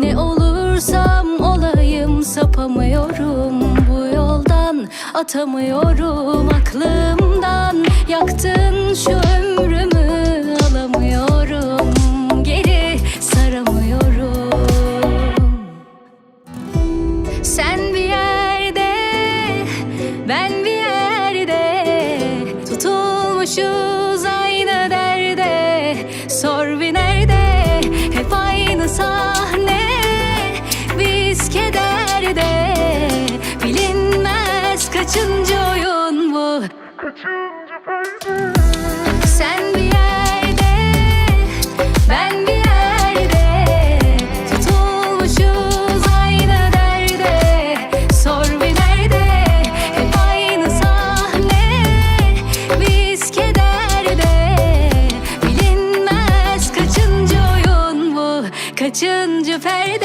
Ne olursam olayım sapamıyorum bu yoldan Atamıyorum aklımdan. Yaktın şu ömrümü alamıyorum Geri saramıyorum. Sen bir yerde, ben bir yerde Tutulmuşuz kederde, bilinmez kaçıncı oyun bu. Sen bir yerde, ben bir yerde. Tutulmuşuz aynı derde. Sor bir nerede, hep aynı sahne. Biz kederde, bilinmez kaçıncı oyun bu? Kaçıncı perde